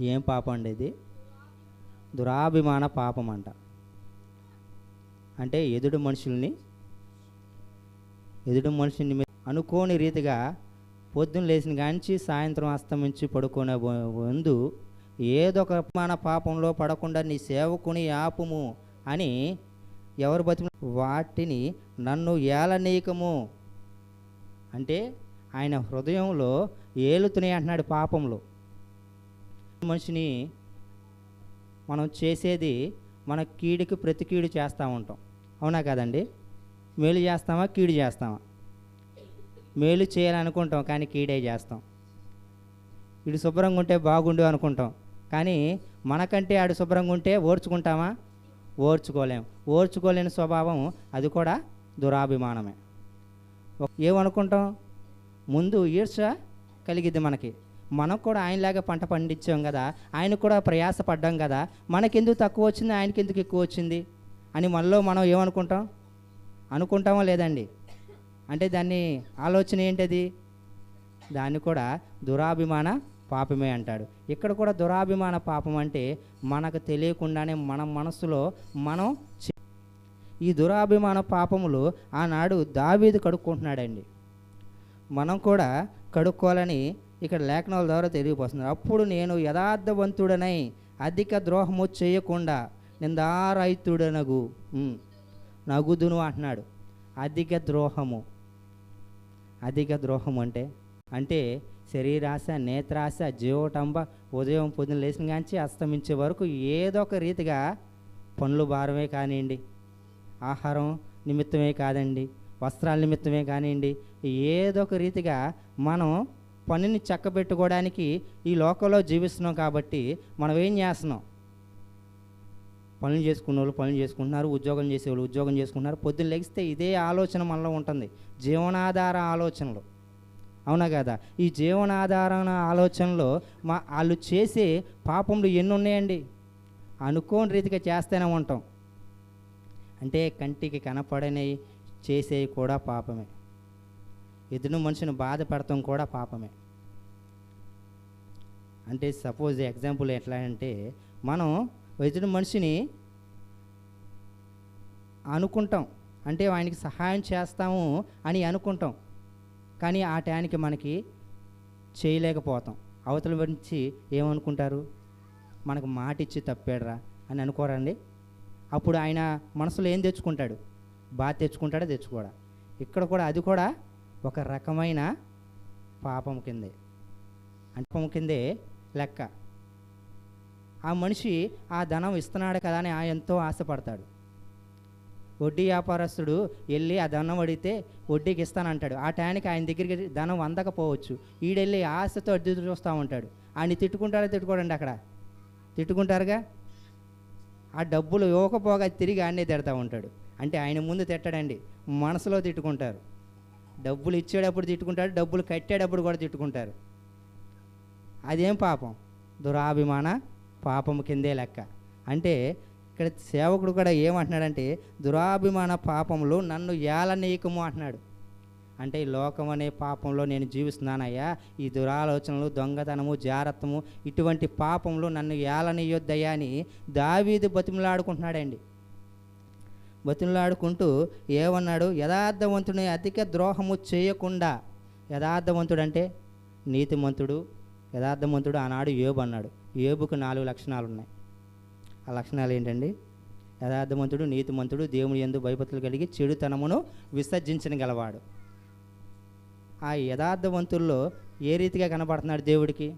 ఏం పాపం అండి ఇది? దురాభిమాన పాపం అంట అంటే ఎదుడు మనుషుల్ని ఎదుడు మనుషుల్ని అనుకోని రీతిగా పొద్దున్న లేచిన కాంచి సాయంత్రం అస్తమించి పడుకునే ముందు ఏదో ఒక మన పాపంలో పడకుండా నీ సేవకుని ఆపుము అని ఎవరు బతి వాటిని నన్ను ఏలనీయకము. అంటే ఆయన హృదయంలో ఏలుతున్నాయి అంటున్నాడు పాపంలో. మనిషిని మనం చేసేది మన కీడుకి ప్రతి కీడు చేస్తూ ఉంటాం. అవునా కదండి? మేలు చేస్తామా కీడు చేస్తామా? మేలు చేయాలనుకుంటాం కానీ కీడే చేస్తాం. ఇడు శుభ్రంగా ఉంటే బాగుండు అనుకుంటాం. కానీ మనకంటే ఆడు శుభ్రంగా ఉంటే ఓర్చుకుంటామా? ఓర్చుకోలేం. ఓర్చుకోలేని స్వభావం అది కూడా దురాభిమానమే. ఏమనుకుంటాం? ముందు ఈర్ష కలిగిద్ది మనకి. మనం కూడా ఆయనలాగా పంట పండించాం కదా ఆయన కూడా ప్రయాస పడ్డాం కదా మనకెందుకు తక్కువ వచ్చింది ఆయనకి ఎందుకు ఎక్కువ వచ్చింది అని మనలో మనం ఏమనుకుంటాం? అనుకుంటామో లేదండి. అంటే దాన్ని ఆలోచన ఏంటది? దాన్ని కూడా దురాభిమాన పాపమే అంటాడు. ఇక్కడ కూడా దురాభిమాన పాపం అంటే మనకు తెలియకుండానే మన మనసులో మనం ఈ దురాభిమాన పాపములు ఆనాడు దావీదు కడుక్కుంటున్నాడండి. మనం కూడా కడుక్కోవాలని ఇక్కడ లేఖనాల ద్వారా తెలియపోతుంది అప్పుడు నేను యథార్థవంతుడనై అధిక ద్రోహము చేయకుండా నిందారైతుడనగు నగుదును అంటున్నాడు. అధిక ద్రోహము. అధిక ద్రోహం అంటే? అంటే శరీరాశ నేత్రాశ జీవటంబ ఉదయం పొద్దున లేచిన కాంచి అస్తమించే వరకు ఏదో ఒక రీతిగా పనులు భారమే కానివ్వండి ఆహారం నిమిత్తమే కాదండి. వస్త్రాల నిమిత్తమే కానివ్వండి ఏదో ఒక రీతిగా మనం పనిని చక్కబెట్టుకోవడానికి ఈ లోకంలో జీవిస్తున్నాం కాబట్టి మనం ఏం చేస్తున్నాం? పనులు చేసుకున్న వాళ్ళు పనులు చేసుకుంటున్నారు ఉద్యోగం చేసేవాళ్ళు ఉద్యోగం చేసుకుంటున్నారు. పొద్దున్న లెగిస్తే ఇదే ఆలోచన మనలో ఉంటుంది. జీవనాధార ఆలోచనలు. అవునా కదా? ఈ జీవనాధారణ ఆలోచనలో మా వాళ్ళు చేసే పాపములు ఎన్ని ఉన్నాయండి? అనుకోని రీతిగా చేస్తూనే ఉంటాం. అంటే కంటికి కనపడని చేసేవి కూడా పాపమే. ఎదురు మనిషిని బాధ పెడతాం కూడా పాపమే. అంటే సపోజ్ ఎగ్జాంపుల్ ఎట్లా అంటే మనం ఎదురు మనిషిని అనుకుంటాం. అంటే ఆయనకి సహాయం చేస్తాము అని అనుకుంటాం. కానీ ఆ టయానికి మనకి చేయలేకపోతాం. అవతల గురించి ఏమనుకుంటారు? మనకు మాట ఇచ్చి తప్పాడురా అని అనుకోరండి అప్పుడు ఆయన మనసులో ఏం తెచ్చుకుంటాడు? బాధ తెచ్చుకుంటాడా? తెచ్చుకోడా? ఇక్కడ కూడా అది కూడా ఒక రకమైన పాపం కిందే. అంటే కిందే లెక్క. ఆ మనిషి ఆ ధనం ఇస్తున్నాడు కదా అని ఆ ఎంతో ఆశపడతాడు. వడ్డీ వ్యాపారస్తుడు వెళ్ళి ఆ ధనం అడిగితే వడ్డీకి ఇస్తానంటాడు. ఆ టయానికి ఆయన దగ్గరికి ధనం అందకపోవచ్చు. ఈడెళ్ళి ఆశతో అడ్డు చూస్తూ ఉంటాడు. ఆయన తిట్టుకుంటారా తిట్టుకోడండి అక్కడ? తిట్టుకుంటారుగా? ఆ డబ్బులు ఇవ్వకపోగా తిరిగి ఆయనే తిడతా ఉంటాడు. అంటే ఆయన ముందు తిట్టడండి. మనసులో తిట్టుకుంటారు. డబ్బులు ఇచ్చేటప్పుడు తిట్టుకుంటారు డబ్బులు కట్టేటప్పుడు కూడా తిట్టుకుంటారు. అదేం పాపం? దురాభిమాన పాపము కిందే లెక్క. అంటే ఇక్కడ సేవకుడు కూడా ఏమంటున్నాడంటే దురాభిమాన పాపంలో నన్ను ఏలనీయకము అంటున్నాడు. అంటే ఈ లోకం అనే పాపంలో నేను జీవిస్తున్నానయ్యా ఈ దురాలోచనలు దొంగతనము జారత్వము ఇటువంటి పాపంలో నన్ను ఏలనీయొద్దయ్యా అని దావీదు బతిమలాడుకుంటున్నాడండి. బతిలాడుకుంటూ ఏమన్నాడు? యథార్థవంతుని అధిక ద్రోహము చేయకుండా. యథార్థవంతుడు అంటే నీతిమంతుడు. యథార్థవంతుడు ఆనాడు ఏబు అన్నాడు. ఏబుకు నాలుగు లక్షణాలు ఉన్నాయి ఆ లక్షణాలు ఏంటండి? యథార్థవంతుడు నీతిమంతుడు దేవుని ఎందు భయపతులు కలిగి చెడుతనమును విసర్జించిన గలవాడు. ఆ యథార్థవంతుల్లో ఏ రీతిగా కనబడుతున్నాడు దేవుడికి?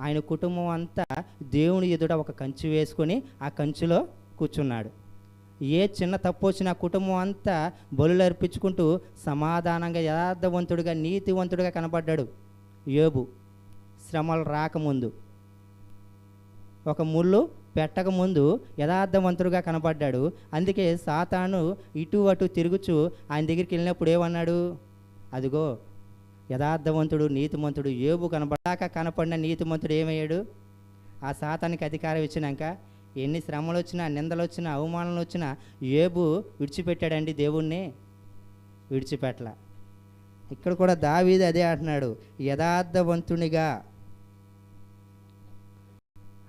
ఆయన కుటుంబం అంతా దేవుని ఎదుట ఒక కంచి వేసుకొని ఆ కంచిలో కూర్చున్నాడు. ఏ చిన్న తప్పు వచ్చినా కుటుంబం అంతా బలులు అర్పించుకుంటూ సమాధానంగా యథార్థవంతుడిగా నీతివంతుడిగా కనబడ్డాడు యోబు. శ్రమలు రాకముందు. ఒక ముళ్ళు పెట్టకముందు యథార్థవంతుడుగా కనబడ్డాడు. అందుకే సాతాను ఇటు అటు తిరుగుచు ఆయన దగ్గరికి వెళ్ళినప్పుడు ఏమన్నాడు? అదిగో యథార్థవంతుడు నీతిమంతుడు ఏబు కనబడ్డాక కనపడిన నీతిమంతుడు ఏమయ్యాడు? ఆ సాతానికి అధికారం ఇచ్చినాక ఎన్ని శ్రమలు వచ్చినా నిందలు వచ్చినా అవమానాలు వచ్చినా ఏబు విడిచిపెట్టాడండి దేవుణ్ణి? విడిచిపెట్టల ఇక్కడ కూడా దావీది అదే అంటున్నాడు యథార్థవంతునిగా.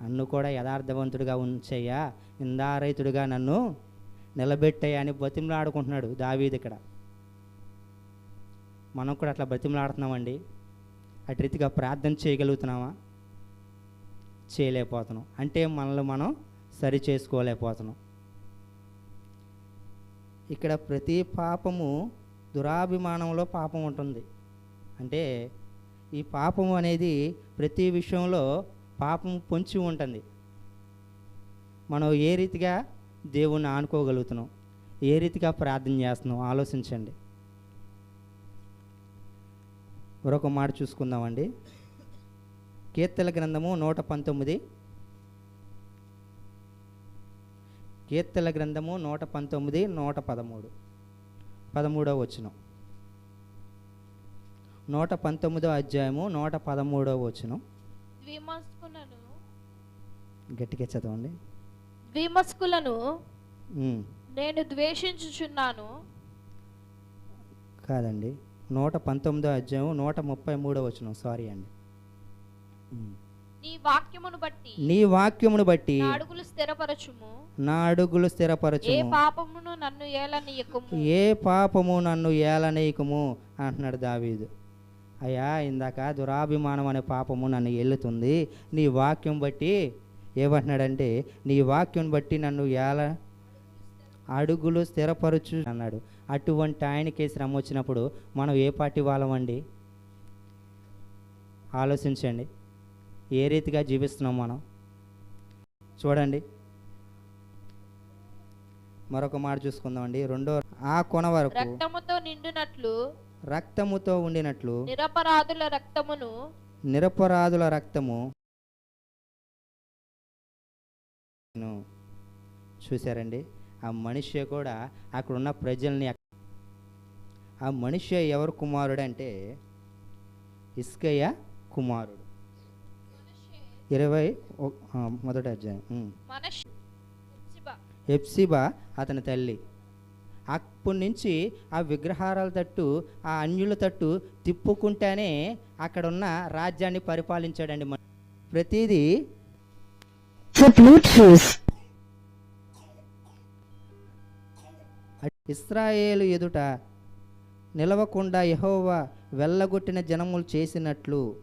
నన్ను కూడా యథార్థవంతుడిగా ఉంచయ్యా ఇందారైతుడిగా నన్ను నిలబెట్టయ్యా అని బతిమలాడుకుంటున్నాడు దావీది ఇక్కడ. మనం కూడా అట్లా బ్రతిమలాడుతున్నామండి అటు రీతిగా ప్రార్థన చేయగలుగుతున్నామా? చేయలేకపోతున్నాం. అంటే మనల్ని మనం సరి చేసుకోలేకపోతున్నాం. ఇక్కడ ప్రతి పాపము దురాభిమానంలో పాపం ఉంటుంది. అంటే ఈ పాపము అనేది ప్రతి విషయంలో పాపం పొంచి ఉంటుంది. మనం ఏ రీతిగా దేవుణ్ణి ఆనుకోగలుగుతున్నాం? ఏ రీతిగా ప్రార్థన చేస్తున్నాం? ఆలోచించండి. మరొక మాట చూసుకుందామండి. కీర్తల గ్రంథము నూట పంతొమ్మిది కీర్తన గ్రంథము నూట పంతొమ్మిది నూట పదమూడు. పదమూడవ వచనం. నూట పంతొమ్మిదో అధ్యాయము నూట పదమూడవ వచనం. ద్విమస్కులను గట్టిగా చదవండి. ద్విమస్కులను నేను ద్వేషించుచున్నాను. కాదండి. నూట పంతొమ్మిదో అధ్యాయం నూట ముప్పై మూడో వచనం. సారీ అండి. నీ వాక్యమును బట్టి నీ వాక్యమును బట్టి నా అడుగులు స్థిరపరచుము. నా అడుగులు ఏ స్థిరపరచుము పాపమును నన్ను ఏలనీయకుము? ఏ పాపము నన్ను ఏలనీయకము? అంటున్నాడు దావీదు. అయ్యా ఇందాక దురాభిమానం అనే పాపము నన్ను ఎల్లుతుంది నీ వాక్యం బట్టి ఏమంటున్నాడంటే నీ వాక్యం బట్టి నన్ను ఏల అడుగులు స్థిరపరచు అన్నాడు. అటువంటి ఆయనకే శ్రమ వచ్చినప్పుడు మనం ఏ పార్టీ వాళ్ళమండి ఆలోచించండి. ఏ రీతిగా జీవిస్తున్నాం మనం? చూడండి. మరొక మాట చూసుకుందామండి. రెండో ఆ కొన వరకు రక్తముతో నిండునట్లు రక్తముతో ఉండినట్లు నిరపరాధుల రక్తమును నిరపరాధుల రక్తము చూశారండి. ఆ మనిషి కూడా అక్కడ ఉన్న ప్రజల్ని ఆ మనిషి ఎవరు కుమారుడు అంటే ఇస్కయ్య కుమారుడు. ఇరవై మొదటి అధ్యాయం. హెప్సిబా. అతని తల్లి. అప్పటి నుంచి ఆ విగ్రహారాల తట్టు ఆ అన్యుల తట్టు తిప్పుకుంటానే అక్కడ ఉన్న రాజ్యాన్ని పరిపాలించాడండి మన- ప్రతిదీ. ఇస్రాయేలు ఎదుట నిలవకుండా యెహోవా వెళ్ళగొట్టిన జనములు చేసినట్లు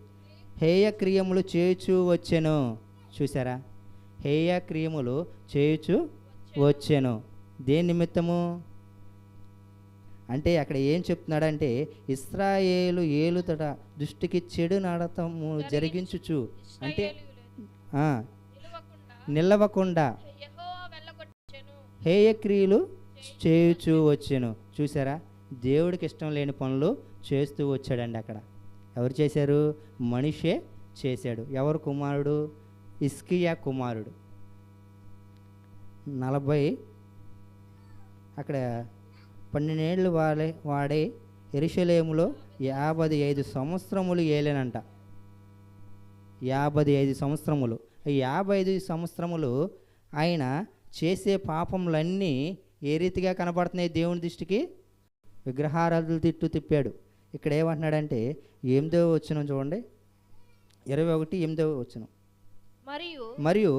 హేయక్రియములు చేయుచు చేయుచూ వచ్చెను. చూసారా హేయక్రియములు చేయుచు వచ్చెను. దేని నిమిత్తము? అంటే అక్కడ ఏం చెప్తున్నాడంటే ఇస్రాయేలు ఏలుతట దృష్టికి చెడు నడతము జరిగించుచు. అంటే నిలవకుండా హేయక్రియలు చేయుచూ వచ్చాను. చూసారా దేవుడికి ఇష్టం లేని పనులు చేస్తూ వచ్చాడండి అక్కడ. ఎవరు చేశారు? మనిషే చేశాడు. ఎవరు కుమారుడు? ఇస్కియా కుమారుడు. నలభై అక్కడ పన్నెండేళ్ళు వాడే వాడే ఎరుషలేములో యాభై ఐదు సంవత్సరములు ఏలేనంట. యాభై ఐదు సంవత్సరములు. యాభై ఐదు సంవత్సరములు ఆయన చేసే పాపములన్నీ ఏ రీతిగా కనబడుతున్నాయి దేవుని దృష్టికి? విగ్రహారాధులు తిట్టు తిప్పాడు. ఇక్కడ ఏమంటున్నాడంటే ఎనిమిదో వచ్చిన చూడండి. ఇరవై ఒకటి ఎనిమిదో వచ్చిన మరియు మరియు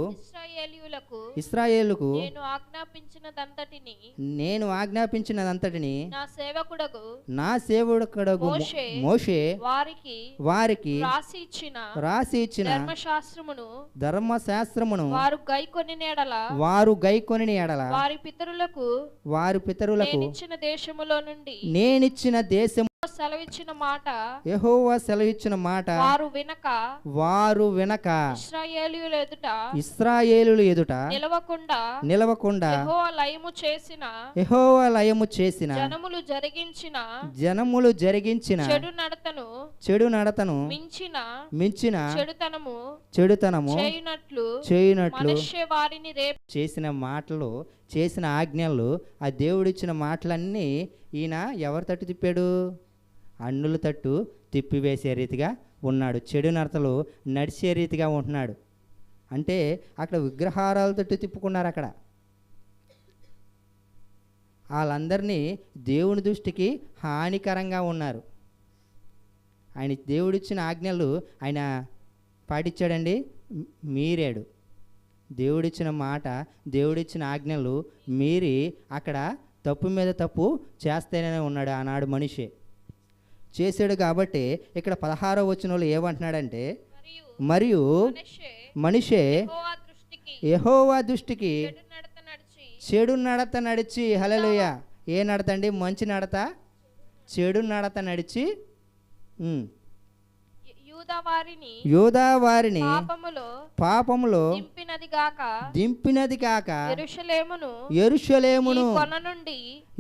ఇశ్రాయేలీయులకు ఇస్రాయేలుకు నేను ఆజ్ఞాపించినదంతటిని నేను ఆజ్ఞాపించినదంతటిని నా సేవకుడకు నా సేవకుడకు మోషే వారికి వారికి రాసి ఇచ్చిన రాసి ఇచ్చిన ధర్మశాస్త్రమును ధర్మశాస్త్రమును వారు గైకొని నేడల వారు గైకొని ఎడల వారి పితరులకు వారి పితరులకు నేనిచ్చిన దేశములో నుండి నేనిచ్చిన దేశం సెలవిచ్చిన మాట యెహోవా సెలవిచ్చిన మాట వారు వినక వారు వినక ఇశ్రాయేలీయుల ఎదుట ఇస్రాయేలుల ఎదుట నిలవకుండా నిలవకుండా యెహోవా లయము చేసిన యెహోవా లయము చేసిన జనములు జరిగించిన జనములు జరిగించిన చెడు నడతను చెడు నడతను మించిన మించిన చెడుతనము చెడుతనము చేయునట్లు చేయునట్లు వారిని రేపు చేసిన మాటలు చేసిన ఆజ్ఞలు ఆ దేవుడిచ్చిన మాటలన్నీ ఈయన ఎవరి తట్టు తిప్పాడు? అన్నుల తట్టు తిప్పివేసే రీతిగా ఉన్నాడు. చెడు నడతలు నడిచే రీతిగా ఉంటున్నాడు. అంటే అక్కడ విగ్రహారాల తట్టు తిప్పుకున్నారు అక్కడ. వాళ్ళందరినీ దేవుని దృష్టికి హానికరంగా ఉన్నారు. ఆయన దేవుడిచ్చిన ఆజ్ఞలు ఆయన పాటించాడండి మీరాడు. దేవుడిచ్చిన మాట దేవుడిచ్చిన ఆజ్ఞలు మీరి అక్కడ తప్పు మీద తప్పు చేస్తేనే ఉన్నాడు ఆనాడు మనిషి. చేశాడు కాబట్టి ఇక్కడ పదహారో వచనంలో ఏమంటున్నాడంటే మరియు మరియు మనిషే యెహోవా దృష్టికి చెడు నడత నడిచి చెడు నడత నడిచి హలలుయ ఏ నడత అండి? మంచి నడత? చెడు నడత నడిచి ఉమ్, యు- యూదా వారిని యూదా వారిని పాపములో పాపములో దింపినది గాక దింపినది కాక యెరూషలేమును ఈ ఎరుషలేమును కొన నుండి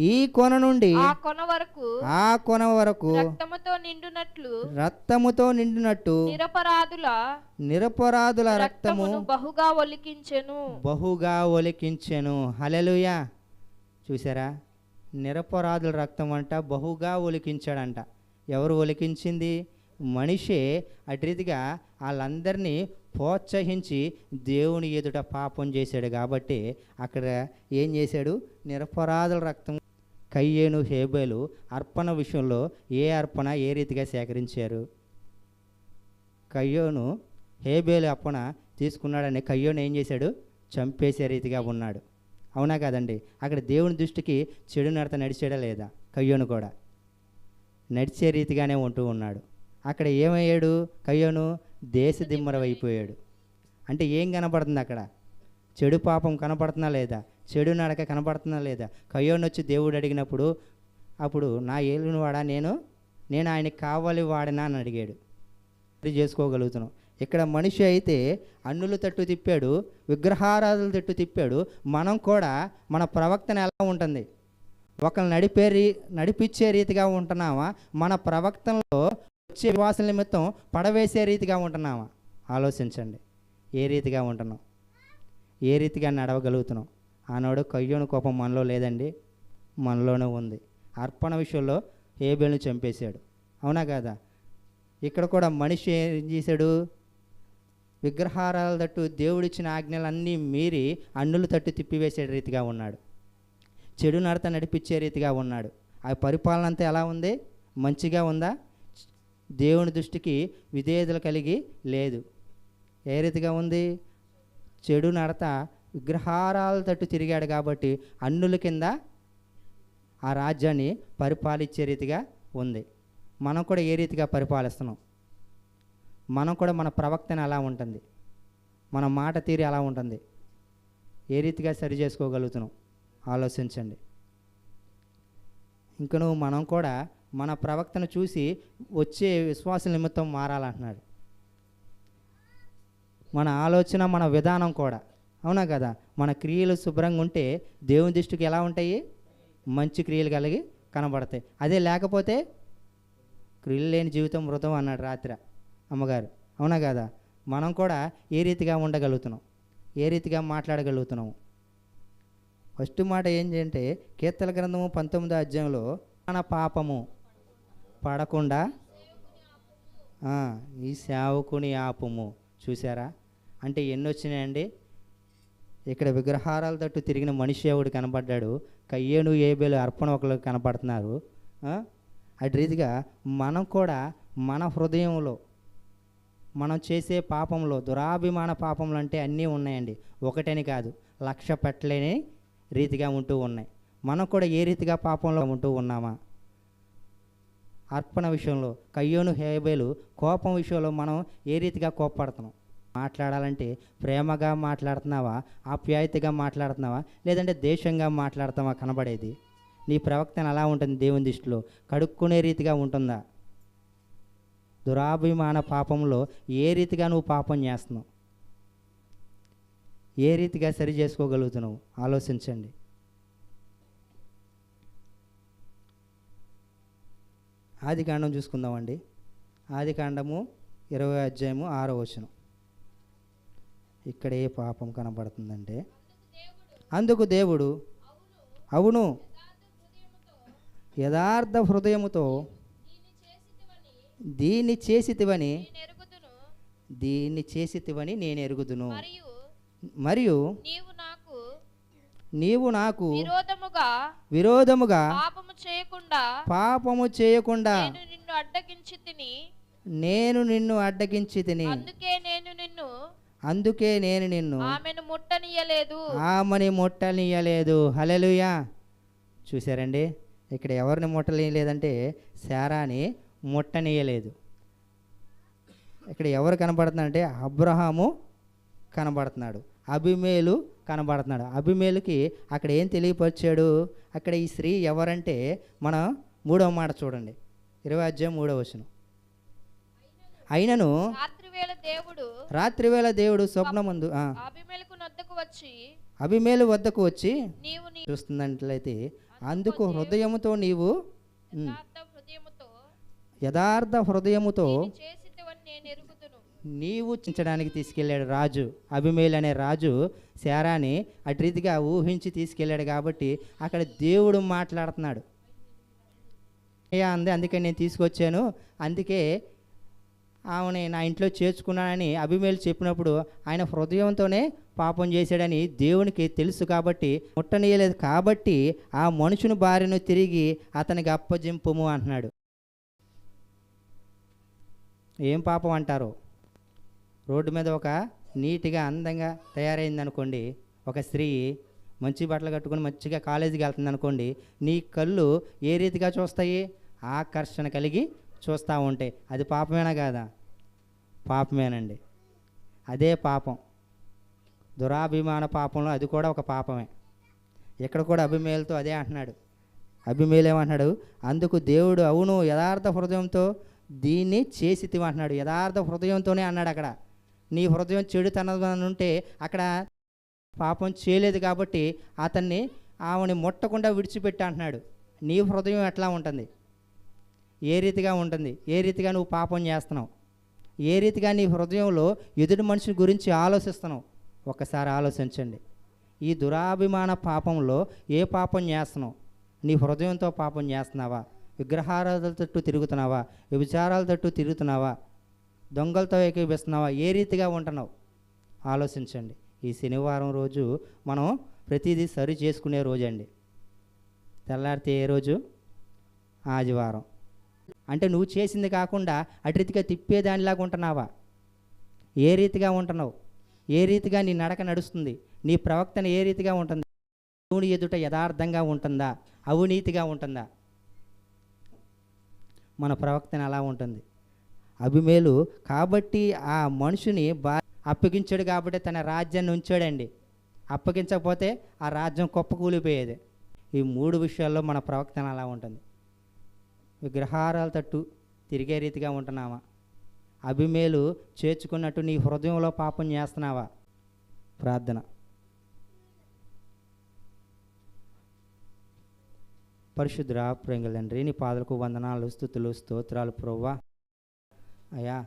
ఈ కొన నుండి ఆ కొన వరకు ఆ కొన వరకు రక్తముతో నిండునట్లు రక్తముతో నిండినట్టు నిరపరాధుల నిరపరాధుల రక్తము రక్తమును బహుగా ఒలికించెను. బహుగా ఒలికించెను. హలెలుయా చూసారా నిరపరాధుల రక్తం అంట బహుగా ఒలికించాడంట. ఎవరు ఒలికించింది? మనిషే అటు రీతిగా వాళ్ళందరినీ ప్రోత్సహించి దేవుని ఎదుట పాపం చేశాడు కాబట్టి అక్కడ ఏం చేశాడు? నిరపరాధుల రక్తం కయ్యేను హేబేలు అర్పణ విషయంలో ఏ అర్పణ ఏ రీతిగా సేకరించారు? కయ్యోను హేబేలు అప్పన తీసుకున్నాడని కయ్యోను ఏం చేశాడు? చంపేసే రీతిగా ఉన్నాడు. అవునా కాదండి? అక్కడ దేవుని దృష్టికి చెడు నడత నడిచాడా లేదా? కయ్యోను కూడా నడిచే రీతిగానే ఉంటూ ఉన్నాడు. అక్కడ ఏమయ్యాడు? కయ్యోను దేశ దిమ్మరవైపోయాడు అంటే ఏం కనపడుతుంది అక్కడ? చెడు పాపం కనపడుతున్నా లేదా? చెడు నడక కనపడుతున్నా లేదా? కయ్యోను వచ్చి దేవుడు అడిగినప్పుడు అప్పుడు నా ఏలుని వాడా నేను? నేను ఆయనకి కావాలి వాడినా అని అడిగాడు. ఇది చేసుకోగలుగుతున్నాం. ఇక్కడ మనిషి అయితే అన్నులు తట్టు తిప్పాడు విగ్రహారాధులు తట్టు తిప్పాడు. మనం కూడా మన ప్రవక్తన ఎలా ఉంటుంది? ఒకరిని నడిపే రీ నడిపించే రీతిగా ఉంటున్నామా? మన ప్రవక్తనలో వచ్చే వివాసం నిమిత్తం పడవేసే రీతిగా ఉంటున్నామా ఆలోచించండి. ఏ రీతిగా ఉంటున్నాం ఏ రీతిగా నడవగలుగుతున్నాం ఆనాడు కయ్యోని కోపం మనలో లేదండి మనలోనే ఉంది. అర్పణ విషయంలో ఏబేల్ని చంపేశాడు. అవునా కదా? ఇక్కడ కూడా మనిషి ఏం చేశాడు? విగ్రహారాల తట్టు దేవుడిచ్చిన ఆజ్ఞలన్నీ మీరి అన్నులు తట్టు తిప్పివేసే రీతిగా ఉన్నాడు. చెడు నడత నడిపించే రీతిగా ఉన్నాడు. ఆ పరిపాలన అంతా ఎలా ఉంది? మంచిగా ఉందా? దేవుని దృష్టికి విధేయతలు కలిగి లేదు. ఏ రీతిగా ఉంది? చెడు నడత విగ్రహారాల తట్టు తిరిగాడు కాబట్టి అన్నుల కింద ఆ రాజ్యాన్ని పరిపాలించే రీతిగా ఉంది. మనం కూడా ఏ రీతిగా పరిపాలిస్తున్నాం? మనం కూడా మన ప్రవక్తన అలా ఉంటుంది. మన మాట తీరి అలా ఉంటుంది. ఏ రీతిగా సరి చేసుకోగలుగుతున్నాం? ఆలోచించండి. ఇంకను మనం కూడా మన ప్రవక్తను చూసి వచ్చే విశ్వాస నిమిత్తం మారాలంటున్నాడు. మన ఆలోచన మన విధానం కూడా. అవునా కదా? మన క్రియలు శుభ్రంగా ఉంటే దేవుని దృష్టికి ఎలా ఉంటాయి? మంచి క్రియలు కలిగి కనబడతాయి. అదే లేకపోతే క్రియలు లేని జీవితం మృతం అన్నాడు రాత్రి అమ్మగారు. అవునా కదా? మనం కూడా ఏ రీతిగా ఉండగలుగుతున్నాం? ఏ రీతిగా మాట్లాడగలుగుతున్నాము? ఫస్ట్ మాట ఏంటంటే కీర్తల గ్రంథము పంతొమ్మిదో అధ్యాయంలో మన పాపము పడకుండా ఈ సేవకుని ఆపుము. చూసారా అంటే ఎన్ని వచ్చినాయండి ఇక్కడ విగ్రహారాల తట్టు తిరిగిన మనిషి ఎవడు కనపడ్డాడు? కయ్యేను ఏబేలు అర్పణ ఒకరు కనపడుతున్నారు. అటు రీతిగా మనం కూడా మన హృదయంలో మనం చేసే పాపంలో దురాభిమాన పాపములు అంటే అన్నీ ఉన్నాయండి. ఒకటని కాదు లక్ష పెట్టలేని రీతిగా ఉంటూ ఉన్నాయి. మనం కూడా ఏ రీతిగా పాపంలో ఉంటూ ఉన్నామా? అర్పణ విషయంలో కయ్యోను హేబేలు కోపం విషయంలో మనం ఏ రీతిగా కోప్పడుతున్నాం మాట్లాడాలంటే ప్రేమగా మాట్లాడుతున్నావా? ఆప్యాయతగా మాట్లాడుతున్నావా? లేదంటే దేశంగా మాట్లాడుతావా కనబడేది? నీ ప్రవక్తన అలా ఉంటుంది దేవుని దృష్టిలో? కడుక్కునే రీతిగా ఉంటుందా? దురాభిమాన పాపంలో ఏ రీతిగా నువ్వు పాపం చేస్తున్నావు? ఏ రీతిగా సరి చేసుకోగలుగుతున్నావు? ఆలోచించండి. ఆది కాండం చూసుకుందామండి. ఆది కాండము ఇరవై అధ్యాయము ఆరో వచనం. ఇక్కడ ఏ పాపం కనబడుతుందంటే అందుకు దేవుడు అవును యథార్థ హృదయముతో దీన్ని చేసితివని దీన్ని చేసితివని నేను ఎరుగుదును. మరియు మరియు నీవు నాకు నీవు నాకు విరోధముగా విరోధముగా పాపము చేయకుండా పాపము చేయకుండా నేను నిన్ను అడ్డగించి తిని నేను నిన్ను అడ్డగించి తిని అందుకే నేను నిన్ను అందుకే నేను నిన్ను ఆమెను ముట్టనీయలేదు ఆమెని ముట్టనీయలేదు హలెలుయా చూసారండి ఇక్కడ ఎవరిని ముట్టనీయలేదంటే శారాని ముట్టనీయలేదు ఇక్కడ ఎవరు కనబడుతున్నాడంటే అబ్రహాము కనబడుతున్నాడు అభిమేలు కనబడుతున్నాడు. అభిమేలుకి అక్కడ ఏం తెలియపరిచాడు? అక్కడ ఈ స్త్రీ ఎవరంటే మన మూడవ మాట చూడండి. ఇరవై అధ్యాయం మూడవ వచనం. అయినను రాత్రి వేళ దేవుడు రాత్రివేళ దేవుడు స్వప్నమందు వచ్చి అభిమేలు వద్దకు వచ్చి చూస్తున్నట్లయితే అందుకు హృదయముతో నీవు యథార్థ హృదయముతో నీవు చించడానికి తీసుకెళ్ళాడు రాజు. అభిమేల్ అనే రాజు శారాని అటు రీతిగా ఊహించి తీసుకెళ్ళాడు కాబట్టి అక్కడ దేవుడు మాట్లాడుతున్నాడు. అంది అందే? అందుకే నేను తీసుకొచ్చాను. అందుకే ఆమెని నా ఇంట్లో చేర్చుకున్నానని అభిమేలు చెప్పినప్పుడు ఆయన హృదయంతోనే పాపం చేశాడని దేవునికి తెలుసు కాబట్టి ముట్టనీయలేదు. కాబట్టి ఆ మనుషుని భార్యను తిరిగి అతనికి అప్పజింపుము అంటున్నాడు. ఏం పాపం అంటారు? రోడ్డు మీద ఒక నీట్గా అందంగా తయారైంది అనుకోండి ఒక స్త్రీ మంచి బట్టలు కట్టుకొని మంచిగా కాలేజీకి వెళ్తుంది అనుకోండి నీ కళ్ళు ఏ రీతిగా చూస్తాయి? ఆకర్షణ కలిగి చూస్తూ ఉంటాయి అది పాపమేనా కాదా? పాపమేనండి. అదే పాపం. దురాభిమాన పాపంలో అది కూడా ఒక పాపమే. ఇక్కడ కూడా అభిమేలతో అదే అంటున్నాడు. అభిమేలేమంటున్నాడు? అందుకు దేవుడు అవును యథార్థ హృదయంతో దీన్ని చేసి అంటున్నాడు యథార్థ హృదయంతోనే అన్నాడు అక్కడ నీ హృదయం చెడుతనం ఉంటే అక్కడ పాపం చేయలేదు కాబట్టి అతన్ని ఆమెని ముట్టకుండా విడిచిపెట్టి అంటున్నాడు. నీ హృదయం ఎట్లా ఉంటుంది? ఏ రీతిగా ఉంటుంది? ఏ రీతిగా నువ్వు పాపం చేస్తున్నావు? ఏ రీతిగా నీ హృదయంలో ఎదుటి మనిషిని గురించి ఆలోచిస్తున్నావు? ఒక్కసారి ఆలోచించండి. ఈ దురాభిమాన పాపంలో ఏ పాపం చేస్తున్నావు? నీ హృదయంతో పాపం చేస్తున్నావా? విగ్రహారాధుల తట్టు తిరుగుతున్నావా? విచారాల తట్టు తిరుగుతున్నావా? దొంగలతో ఏకీభిస్తున్నావా? ఏ రీతిగా ఉంటున్నావు? ఆలోచించండి. ఈ శనివారం రోజు మనం ప్రతిదీ సరి చేసుకునే రోజు అండి తెల్లారితే ఏ రోజు? ఆదివారం. అంటే నువ్వు చేసింది కాకుండా అటు రీతిగా తిప్పేదానిలాగా ఉంటున్నావా? ఏ రీతిగా ఉంటున్నావు? ఏ రీతిగా నీ నడక నడుస్తుంది? నీ ప్రవక్తన ఏ రీతిగా ఉంటుంది? దేవుని ఎదుట యథార్థంగా ఉంటుందా? అవినీతిగా ఉంటుందా? మన ప్రవక్తన అలా ఉంటుంది. అభిమేలు కాబట్టి ఆ మనుషుని బా అప్పగించాడు కాబట్టి తన రాజ్యాన్ని ఉంచాడండి. అప్పగించకపోతే ఆ రాజ్యం కుప్పకూలిపోయేది. ఈ మూడు విషయాల్లో మన ప్రవక్తన అలా ఉంటుంది. విగ్రహారాల తట్టు తిరిగే రీతిగా ఉంటున్నావా? అభిమేలు చేర్చుకున్నట్టు నీ హృదయంలో పాపం చేస్తున్నావా? ప్రార్థన. పరిశుద్ర ప్రేంగలండ్రి నీ పాదలకు వందనాలు స్థుతులు స్తోత్రాలు ప్రవ్వా. అయ్యా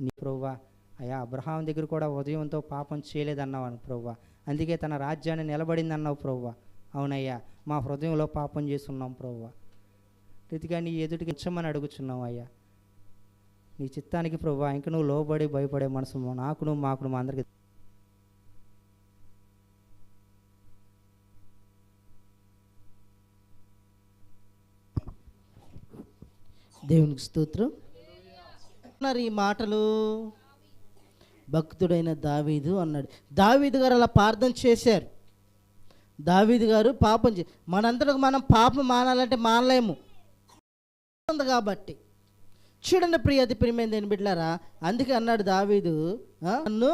నీ ప్రవ్వా అయ్యా అబ్రహాం దగ్గర కూడా ఉదయంతో పాపం చేయలేదన్నావు అని ప్రవ్వా. అందుకే తన రాజ్యాన్ని నిలబడింది అన్నావు ప్రవ్వా. అవునయ్యా మా హృదయంలో పాపం చేస్తున్నాం ప్రవ్వా. రీతిగా నీ ఎదుటికి ఇచ్చమని అడుగుచున్నావు అయ్యా. నీ చిత్తానికి ప్రవ్వా ఇంక నువ్వు లోబడి భయపడే మనసు నాకును మాకును మా అందరికి దేవునికి స్తోత్రం. అన్నారు ఈ మాటలు. భక్తుడైన దావీదు అన్నాడు. దావీదు గారు అలా ప్రార్థన చేశారు. దావీదు గారు పాపం చే మనంతటకు మనం పాపం మానాలంటే మానలేము. ఉంది కాబట్టి. చూడండి ప్రియతి ప్రియమైంది ప్రియమైన దేని బిడ్డారా అందుకే అన్నాడు దావీదు నన్ను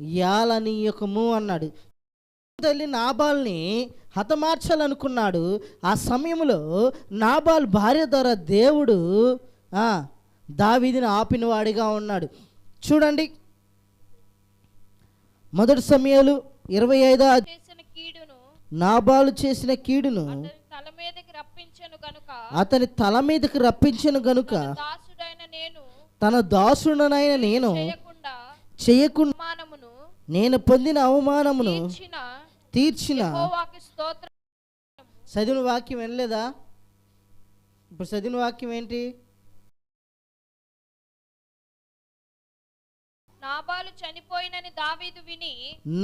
యాలనీయకము అన్నాడు. తల్లి నాబాల్ని హతమార్చాలనుకున్నాడు. ఆ సమయంలో నాబాల్ భార్య ద్వారా దేవుడు దావీదిని ఆపినవాడిగా ఉన్నాడు. చూడండి. మొదటి సమయాలు ఇరవై ఐదో చేసిన కీడును నాబాలు చేసిన కీడును అతని తల మీదకి రప్పించను గనుక. అతని తల మీదకి రప్పించను గనుక దాసుడైన నేను తన దాసుడనైన నేను చేయకుండా నేను పొందిన అవమానమును తీర్చిన చదివిన వాక్యం వినలేదా? ఇప్పుడు చదివిన వాక్యం ఏంటి? నాబాలు చనిపోయినని దావీదు విని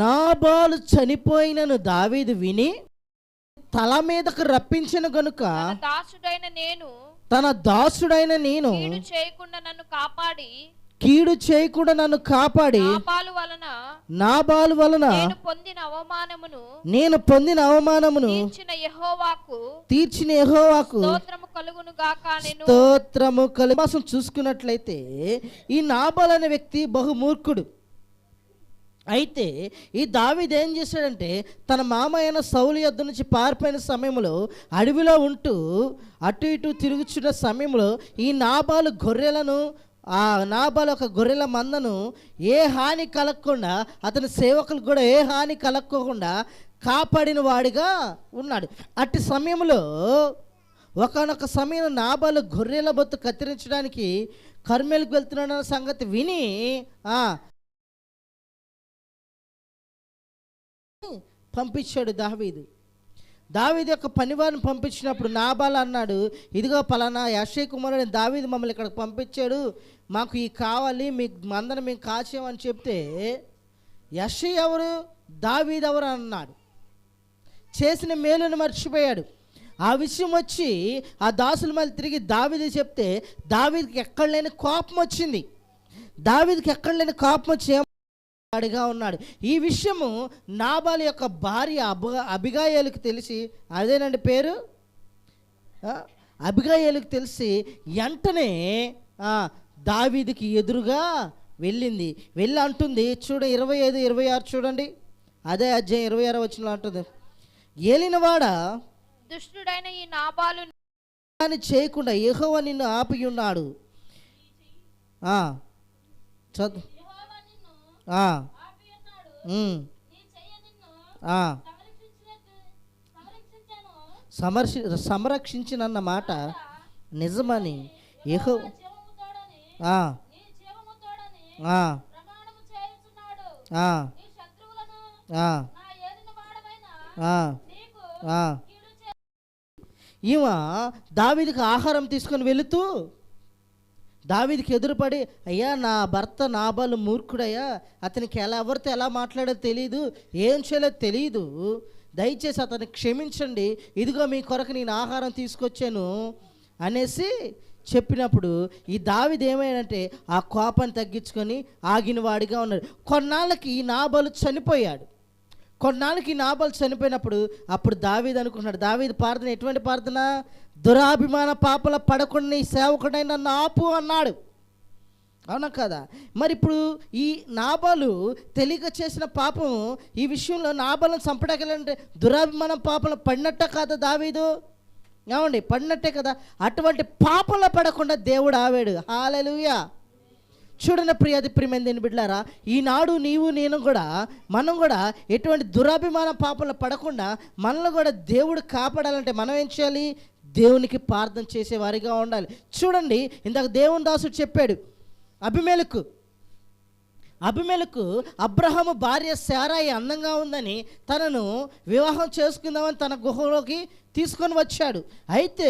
నాబాలు చనిపోయినను దావీదు విని తల మీదకు రప్పించిన గనుక దాసుడైన నేను తన దాసుడైన నేను కీడు చేయకుండా నన్ను కాపాడి కీడు చేయకుండా నన్ను కాపాడి వలన నాబాలు వలన నేను పొందిన అవమానమును నేను పొందిన అవమానమును తీర్చిన యెహోవాకు తీర్చిన యెహోవాకు స్తోత్రము కలుగును గాక నేను. స్తోత్రము కలిమాసం చూసుకున్నట్లయితే ఈ నాబాల్ అనే వ్యక్తి బహు మూర్ఖుడు. అయితే ఈ దావీద్ ఏం చేశాడంటే తన మామ అయిన సౌలు యొద్ద నుంచి పారిపోయిన సమయంలో అడవిలో ఉంటూ అటు ఇటు తిరుగుచున్న సమయంలో ఈ నాబాలు గొర్రెలను ఆ నాబాలు ఒక గొర్రెల మందను ఏ హాని కలగకుండా అతని సేవకులకు కూడా ఏ హాని కలగకుండా కాపాడిన వాడిగా ఉన్నాడు. అట్టి సమయంలో ఒకనొక సమయం నాబాలు గొర్రెల బొత్తు కత్తిరించడానికి కర్మేలకు వెళ్తున్నాడన్న సంగతి విని పంపించాడు దావీదు. దావీదు యొక్క పనివారిని పంపించినప్పుడు నాబాల అన్నాడు ఇదిగో పలానా యశయ్ కుమారుడు దావీది మమ్మల్ని ఇక్కడికి పంపించాడు. మాకు ఈ కావాలి మీకు మందరం మేము కాచామని చెప్తే యశ్వ ఎవరు? దావీదు ఎవరు? అన్నాడు. చేసిన మేలును మర్చిపోయాడు. ఆ విషయం వచ్చి ఆ దాసులు మళ్ళీ తిరిగి దావీది చెప్తే దావీదికి ఎక్కడ లేని కోపం వచ్చింది. దావీదికి ఎక్కడ లేని కోపం వచ్చి వాడిగా ఉన్నాడు. ఈ విషయము నాబాల్ యొక్క భార్య అబ అభిగాయలకు తెలిసి అదేనండి పేరు? అభిగాయలకు తెలిసి వెంటనే దావీదుకి ఎదురుగా వెళ్ళింది. వెళ్ళి అంటుంది చూడ ఇరవై ఐదు ఇరవై ఆరు చూడండి. అదే అధ్యాయం ఇరవై ఆరు వచ్చిన అంటుంది. ఏలినవాడ దుష్టుడైన ఈ నాబాలు చేయకుండా యెహోవా నిన్ను ఆపి ఉన్నాడు చదువు. సమర్శి సంరక్షించినన్న మాట నిజమని ఆ. ఈమె దావీదికి ఆహారం తీసుకొని వెళుతూ దావీదికి ఎదురుపడి అయ్యా నా భర్త నాబాలు మూర్ఖుడయ్యా. అతనికి ఎలా ఎవరితో ఎలా మాట్లాడో తెలియదు ఏం చేయాలో తెలియదు దయచేసి అతన్ని క్షమించండి. ఇదిగో మీ కొరకు నేను ఆహారం తీసుకొచ్చాను. అనేసి చెప్పినప్పుడు ఈ దావిది ఏమైందంటే ఆ కోపాన్ని తగ్గించుకొని ఆగిన వాడిగా ఉన్నాడు. కొన్నాళ్ళకి ఈ నాబాలు చనిపోయాడు. కొన్నాళ్ళకి నాబాలు చనిపోయినప్పుడు అప్పుడు దావీద్ అనుకున్నాడు దావీద్ ప్రార్థన ఎటువంటి ప్రార్థన? దురాభిమాన పాపల పడకుండా నీ సేవకుడై నన్ను ఆపు అన్నాడు. అవునా కదా? మరి ఇప్పుడు ఈ నాబాలు తెలియక చేసిన పాపం ఈ విషయంలో నాబాలను చంపడాకెళ్ళంటే దురాభిమానం పాపలు పడినట్ట కాదా దావీదు? ఏమండి పడినట్టే కదా? అటువంటి పాపంలో పడకుండా దేవుడు ఆవాడు. హాలలుయా! చూడన ప్రియాది దేని బిడ్డారా ఈనాడు నీవు నేను కూడా మనం కూడా ఎటువంటి దురాభిమాన పాపంలో పడకుండా మనల్ని కూడా దేవుడు కాపాడాలంటే మనం ఏం చేయాలి? దేవునికి ప్రార్థన చేసేవారిగా ఉండాలి. చూడండి ఇందాక దేవుని దాసుడు చెప్పాడు అభిమేలకు అభిమేలకు అబ్రహాము భార్య శారాయి అందంగా ఉందని తనను వివాహం చేసుకుందామని తన గుహలోకి తీసుకొని వచ్చాడు. అయితే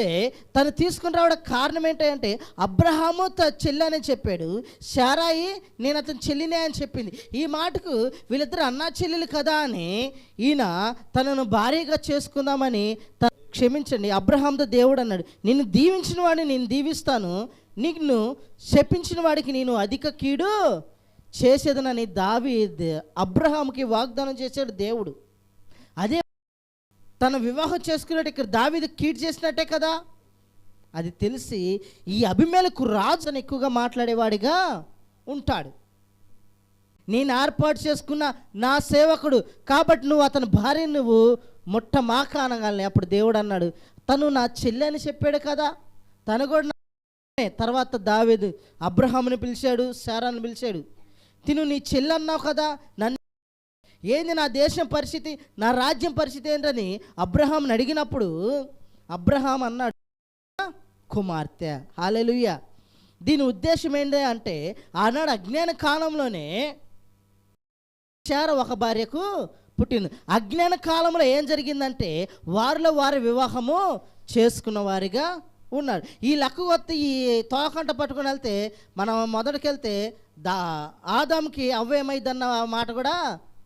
తను తీసుకుని రావడం కారణం ఏంటంటే అబ్రహాము త చెల్లి అని చెప్పాడు శారాయి నేను అతని చెల్లినే అని చెప్పింది. ఈ మాటకు వీళ్ళిద్దరు అన్నా చెల్లెలు కదా అని ఈయన తనను భారీగా చేసుకుందామని త- క్షమించండి అబ్రహాంతో దేవుడు అన్నాడు. నిన్ను దీవించిన వాడిని నేను దీవిస్తాను. నిన్ను శపించిన వాడికి నేను అధిక కీడు చేసేదనని దావి అబ్రహాంకి వాగ్దానం చేశాడు దేవుడు. అదే తన వివాహం చేసుకున్నట్టు ఇక్కడ దావిది కీడ్ చేసినట్టే కదా? అది తెలిసి ఈ అభిమేలకు రాజు అని ఎక్కువగా మాట్లాడేవాడిగా ఉంటాడు. నేను ఏర్పాటు చేసుకున్న నా సేవకుడు కాబట్టి నువ్వు అతని భార్య నువ్వు ముట్ట మాక అప్పుడు దేవుడు అన్నాడు తను నా చెల్లి అని చెప్పాడు కదా? తను కూడా తర్వాత దావేదు అబ్రహాంని పిలిచాడు శారాన్ని పిలిచాడు. తిను నీ చెల్లి అన్నావు కదా? నన్ను ఏంది నా దేశం పరిస్థితి? నా రాజ్యం పరిస్థితి ఏంటని అబ్రహాంని అడిగినప్పుడు అబ్రహాం అన్నాడు కుమార్తె హాలెలుయ్య దీని ఉద్దేశం ఏంటి అంటే ఆనాడు అజ్ఞాన కాలంలోనే చార ఒక భార్యకు పుట్టింది. అజ్ఞాన కాలంలో ఏం జరిగిందంటే వారిలో వారి వివాహము చేసుకున్న వారిగా ఉన్నాడు. ఈ లక్కు కొత్త ఈ తోకంట పట్టుకొని వెళ్తే మనం మొదటికి వెళ్తే దా ఆదాంకి అవ్వేమైందన్న మాట కూడా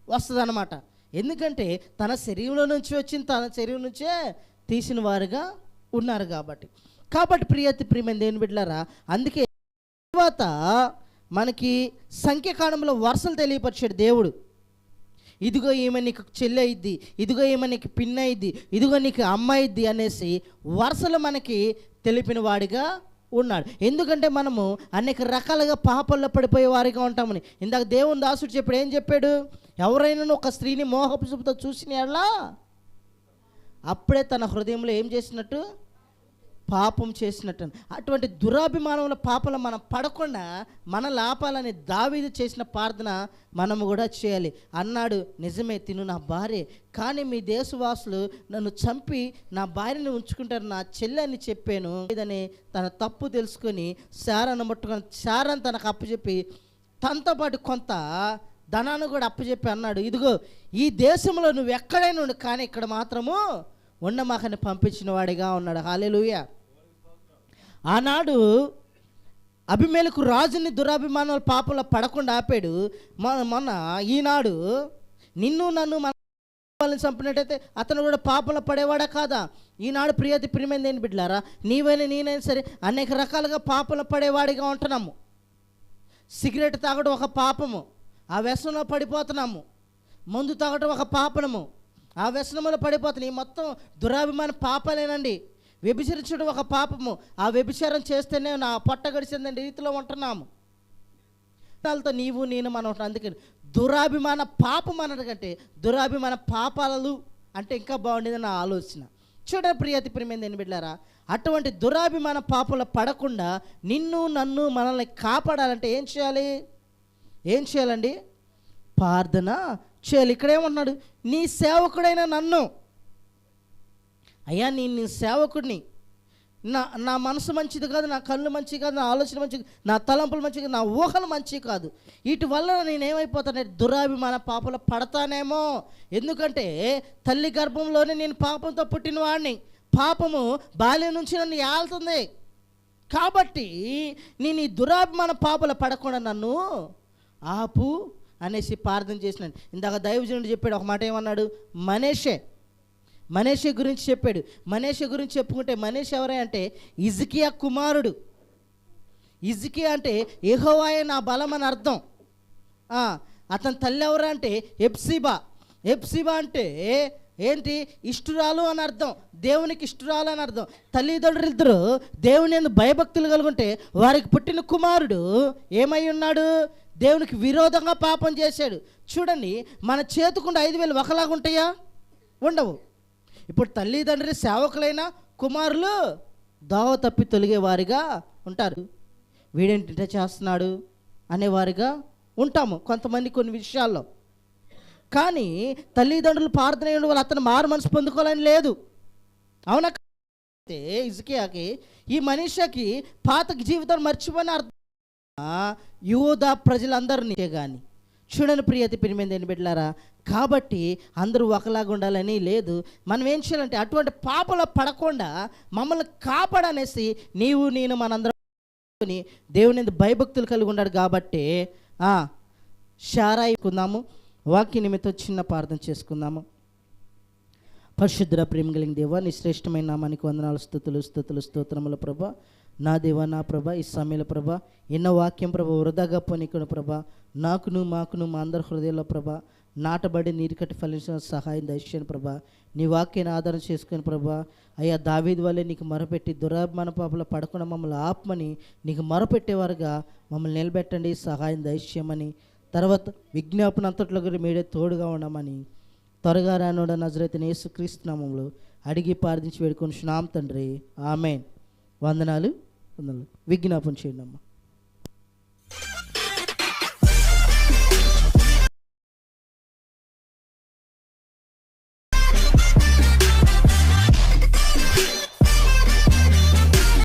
వస్తుందన్నమాట. ఎందుకంటే తన శరీరంలో నుంచి వచ్చిన తన శరీరం నుంచే తీసిన వారుగా ఉన్నారు కాబట్టి. కాబట్టి ప్రియతి ప్రియమైన దేని బిడ్డలారా అందుకే తర్వాత మనకి సంఖ్యాకాలంలో వరుసలు తెలియపరిచాడు దేవుడు. ఇదిగో ఈమె నీకు చెల్లి అయింది ఇదిగో ఈమె నీకు పిన్ అయింది ఇదిగో నీకు అమ్మ అయింది అనేసి వరుసలు మనకి తెలిపిన వాడిగా ఉన్నాడు ఎందుకంటే మనము అనేక రకాలుగా పాపల్లో పడిపోయే వారిగా ఉంటామని. ఇందాక దేవుని దాసుడు చెప్పాడు ఏం చెప్పాడు? ఎవరైనా ఒక స్త్రీని మోహపు చూపుతో చూసిన అప్పుడే తన హృదయంలో ఏం చేసినట్టు? పాపం చేసినట్టు. అటువంటి దురాభిమానముల పాపలు మనం పడకుండా మన లాపాలని దావీదు చేసిన ప్రార్థన మనము కూడా చేయాలి. అన్నాడు నిజమే తిను నా భార్య. కానీ మీ దేశవాసులు నన్ను చంపి నా భార్యని ఉంచుకుంటారు నా చెల్లె అని చెప్పాను. ఇదని తన తప్పు తెలుసుకొని శారాన్ని ముట్టుకొని శారాన్ని తనకు అప్పచెప్పి తనతో పాటు కొంత ధనాన్ని కూడా అప్పచెప్పి అన్నాడు. ఇదిగో ఈ దేశంలో నువ్వు ఎక్కడైనా ఉండు కానీ ఇక్కడ మాత్రము ఉండమాకని పంపించిన వాడిగా ఉన్నాడు. హాలేలుయ ఆనాడు అభిమేలకు రాజుని దురాభిమానులు పాపంలో పడకుండా ఆపాడు. మొన్న మొన్న ఈనాడు నిన్ను నన్ను మన వాళ్ళని చంపినట్టయితే అతను కూడా పాపంలో పడేవాడా కాదా? ఈనాడు ప్రియతి ప్రియమైంది ఏంటి బిడ్డారా నీవైనా నేనైనా సరే అనేక రకాలుగా పాపంలో పడేవాడిగా ఉంటున్నాము. సిగరెట్ తాగడం ఒక పాపము. ఆ వ్యసనంలో పడిపోతున్నాము. మందు తాగడం ఒక పాపనము. ఆ వ్యసనంలో పడిపోతున్నాయి. ఈ మొత్తం దురాభిమాన పాపాలేనండి. వ్యభిచరించడం ఒక పాపము. ఆ వ్యభిచారం చేస్తేనే నా పొట్ట గడిచిందండి రీతిలో ఉంటున్నాము. దాంతో నీవు నేను మనం ఉంటాం అందుకని దురాభిమాన పాపం అనకంటే దురాభిమాన పాపాలు అంటే ఇంకా బాగుండేది నా ఆలోచన. చూడ ప్రియతి ప్రియమైన నేను బిడ్డారా అటువంటి దురాభిమాన పాపలు పడకుండా నిన్ను నన్ను మనల్ని కాపాడాలంటే ఏం చేయాలి? ఏం చేయాలండి? ప్రార్థన చేయాలి. ఇక్కడేమంటున్నాడు నీ సేవకుడైన నన్ను. అయ్యా నేను నీ సేవకుడిని. నా నా మనసు మంచిది కాదు నా కళ్ళు మంచి కాదు నా ఆలోచన మంచి నా తలంపులు మంచి కాదు నా ఊహలు మంచి కాదు. వీటి వల్ల నేనేమైపోతాను? దురాభిమాన పాపలు పడతానేమో. ఎందుకంటే తల్లి గర్భంలోనే నేను పాపంతో పుట్టిన వాడిని పాపము బాల్యం నుంచి నన్ను ఏళ్తుంది కాబట్టి నేను ఈ దురాభిమాన పాపలు పడకుండా నన్ను ఆపు అనేసి ప్రార్థన చేసినాను ఇందాక దైవజనుడు చెప్పాడు ఒక మాట ఏమన్నాడు? మనేషే. మనేషే గురించి చెప్పాడు. మనీషే గురించి చెప్పుకుంటే మనీష్ ఎవరే అంటే? ఇజ్కియా కుమారుడు. ఇజ్కియా అంటే ఏహోవాయే నా బలం అని అర్థం. అతని తల్లి ఎవరా అంటే? ఎప్సిబా ఎప్సిబా అంటే ఏంటి? ఇష్టురాలు అని అర్థం. దేవునికి ఇష్టురాలు అని అర్థం. తల్లిదండ్రులు ఇద్దరు దేవుని ఎందు భయభక్తులు కలుగుంటే వారికి పుట్టిన కుమారుడు ఏమై ఉన్నాడు? దేవునికి విరోధంగా పాపం చేశాడు. చూడండి మన చేతుకుండా ఐదు వేలు ఒకలాగా ఉంటాయా? ఉండవు. ఇప్పుడు తల్లిదండ్రి సేవకులైన కుమారులు దావ తప్పి తొలిగే వారిగా ఉంటారు. వీడేంటింట చేస్తున్నాడు అనేవారిగా ఉంటాము కొంతమంది కొన్ని విషయాల్లో. కానీ తల్లిదండ్రులు ప్రార్థన చేయడం వల్ల అతను మారు మనసు పొందుకోవాలని లేదు. అవునా? అయితే ఇజకియాకి ఈ మనిషికి పాత జీవితం మర్చిపోయిన అర్థం యూదా ప్రజలందరినీ కానీ చూడని ప్రియతి పిరిమిందని బిడ్డలారా? కాబట్టి అందరూ ఒకలాగా ఉండాలని లేదు. మనం ఏం చేయాలంటే అటువంటి పాపలో పడకుండా మమ్మల్ని కాపాడనేసి నీవు నేను మనందరం దేవుని భయభక్తులు కలిగి ఉన్నాడు కాబట్టి షారాయికుందాము వాక్య నిమిత్తం చిన్న ప్రార్థన చేసుకుందాము. పరిశుద్ర ప్రేమ కలిగిన దేవ నీ శ్రేష్టమైన నామానికి వందనాలు స్థుతులు స్థుతులు స్తోత్రముల ప్రభా. నా దేవా నా ప్రభ ఈ సమయంలో ప్రభ ఎన్నో వాక్యం ప్రభ వృధాగా పోనీకును ప్రభ. నాకును మాకును మా అందరి హృదయంలో ప్రభ నాటబడి నీరుకట్టి ఫలించిన సహాయం దయచేయను ప్రభ. నీ వాక్యాన్ని ఆధారం చేసుకుని ప్రభ అయ్యా దావీదు వల్లే నీకు మొరపెట్టి దురాభిమాన పాపలో పడకుండా మమ్మల్ని ఆపమని నీకు మొరపెట్టేవారుగా మమ్మల్ని నిలబెట్టండి సహాయం దయచేయమని. తర్వాత విజ్ఞాపన అంతట్లో కూడా తోడుగా ఉండమని త్వరగా రానుడ నజరైతే యేసుక్రీస్తునామంలో అడిగి ప్రార్థించి వేడుకొని శ్నాం తండ్రి. ఆమెన్. వందనాలు. వందనాలు. విజ్ఞాపన చేయండి అమ్మా.